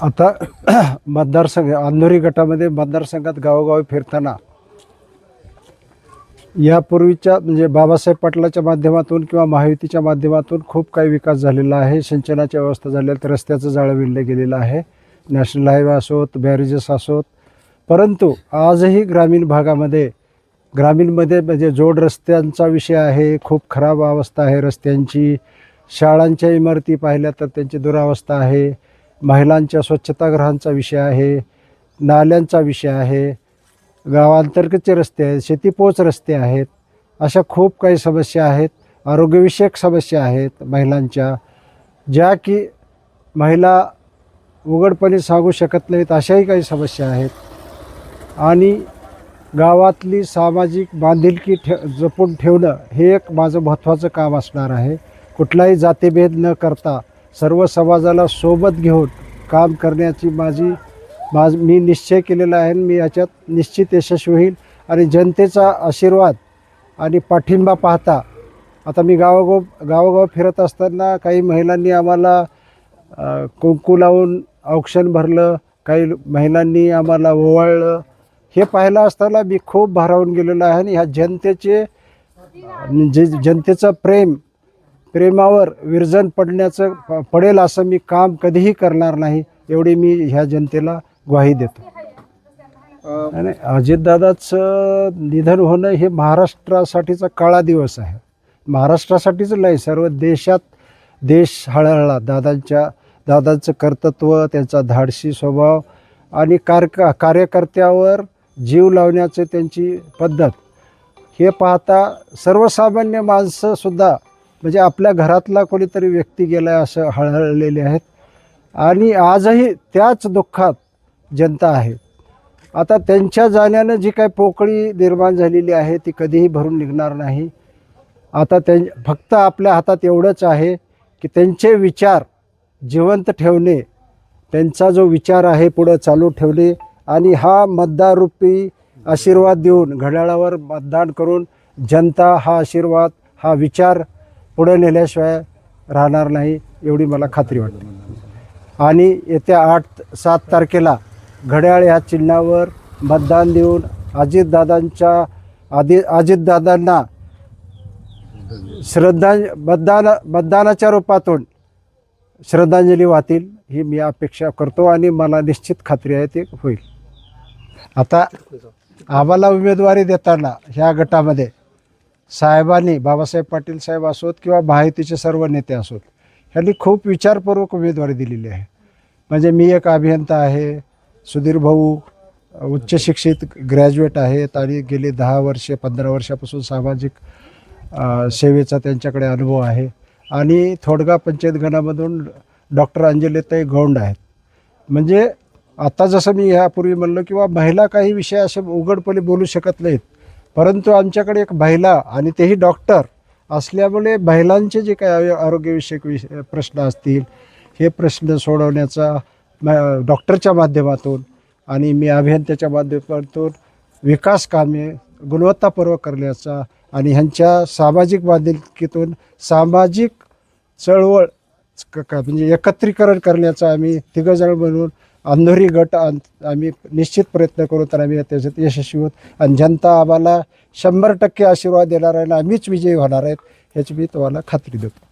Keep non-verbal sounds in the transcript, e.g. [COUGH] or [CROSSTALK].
आता [CLEARS THROAT] मतदारसंघ अंधोरी गटामध्ये मतदारसंघात गावोगावी फिरताना यापूर्वीच्या म्हणजे बाबासाहेब पाटलाच्या माध्यमातून किंवा महायुतीच्या माध्यमातून खूप काही विकास झालेला आहे. सिंचनाच्या व्यवस्था झाल्या आहेत रस्त्याचं जाळं विणलं गेलेलं आहे. नॅशनल हायवे असोत बॅरेजेस असोत. परंतु आजही ग्रामीण भागामध्ये ग्रामीणमध्ये म्हणजे जोड रस्त्यांचा विषय आहे खूप खराब अवस्था आहे रस्त्यांची. शाळांच्या इमारती पाहिल्या तर त्यांची दुरावस्था आहे. महिलांच्या स्वच्छतागृहांचा विषय आहे नाल्यांचा विषय आहे गावांतर्गतचे रस्ते आहेत शेतीपोच रस्ते आहेत अशा खूप काही समस्या आहेत आरोग्यविषयक समस्या आहेत महिलांच्या ज्या की महिला उघडपणे सांगू शकत नाहीत अशाही काही समस्या आहेत. आणि गावातली सामाजिक बांधिलकी ठे जपून ठेवणं हे एक माझं महत्त्वाचं काम असणार आहे. कुठलाही जातीभेद न करता सर्व समाजाला सोबत घेऊन काम करण्याची माझी माझ मी निश्चय केलेला आहे. आणि मी याच्यात निश्चित यशस्वी होईल आणि जनतेचा आशीर्वाद आणि पाठिंबा पाहता आता मी गावोगाव गावोगाव फिरत असताना काही महिलांनी आम्हाला कुंकू लावून औक्षण भरलं काही महिलांनी आम्हाला ओवाळलं. हे पाहिलं असताना मी खूप भारावून गेलेलो आहे आणि ह्या जनतेचे जे जनतेचं प्रेम प्रेमावर विरजन पडण्याचं पडेल असं मी काम कधीही करणार नाही एवढी मी ह्या जनतेला ग्वाही देतो. आणि अजितदादाचं निधन होणं हे महाराष्ट्रासाठीचा काळा दिवस आहे. महाराष्ट्रासाठीच नाही सर्व देशात देश हळहळला. दादांच्या दादांचं कर्तृत्व त्यांचा धाडसी स्वभाव आणि कारक कार्यकर्त्यावर जीव लावण्याचं त्यांची पद्धत. हे पाहता सर्वसामान्य माणसंसुद्धा म्हणजे आपल्या घरातला कोणीतरी व्यक्ती गेला आहे असं हळहळलेले आहेत. आणि आजही त्याच दुःखात जनता आहे. आता त्यांच्या जाण्यानं जी काही पोकळी निर्माण झालेली आहे ती कधीही भरून निघणार नाही. आता त्यां फक्त आपल्या हातात एवढंच आहे की त्यांचे विचार जिवंत ठेवणे त्यांचा जो विचार आहे पुढं चालू ठेवणे आणि हा मतदाररूपी आशीर्वाद देऊन घड्याळावर मतदान करून जनता हा आशीर्वाद हा विचार पुढे नेल्याशिवाय राहणार नाही एवढी मला खात्री वाटते. आणि येत्या आठ सात तारखेला घड्याळ ह्या चिन्हावर मतदान देऊन अजितदादांच्या आधी अजितदादांना श्रद्धा मतदान मतदानाच्या रूपातून श्रद्धांजली वाहतील ही मी अपेक्षा करतो आणि मला निश्चित खात्री आहे ते होईल. आता आम्हाला उमेदवारी देताना ह्या गटामध्ये साहेबांनी बाबासाहेब पाटील साहेब असोत किंवा महायुतीचे सर्व नेते असोत ह्यांनी खूप विचारपूर्वक उमेदवारी दिलेली आहे. म्हणजे मी एक अभियंता आहे सुधीर भाऊ उच्च शिक्षित ग्रॅज्युएट आहेत आणि गेली दहा वर्षे पंधरा वर्षापासून सामाजिक सेवेचा त्यांच्याकडे अनुभव आहे. आणि थोडगा पंचायत गणामधून डॉक्टर अंजलीताई गौंड आहेत. म्हणजे आता जसं मी ह्यापूर्वी म्हणलं किंवा महिला काही विषय असे उघडपणे बोलू शकत नाहीत परंतु आमच्याकडे एक महिला आणि तेही डॉक्टर असल्यामुळे महिलांचे जे काही आरोग्यविषयक विषय प्रश्न असतील हे प्रश्न सोडवण्याचा म- डॉक्टरच्या माध्यमातून आणि मी अभियंत्याच्या माध्यमातून विकास कामे गुणवत्तापूर्वक करण्याचा आणि ह्यांच्या सामाजिक बांधिलकीतून सामाजिक चळवळ क- म्हणजे एकत्रीकरण करण्याचा आम्ही तिघजण म्हणून अंधोरी गट आम्ही निश्चित प्रयत्न करू तर आम्ही त्याच्यात यशस्वी होत. आणि जनता आम्हाला शंभर टक्के आशीर्वाद देणार आहे आणि आम्हीच विजयी होणार आहेत ह्याची मी तुम्हाला खात्री देतो.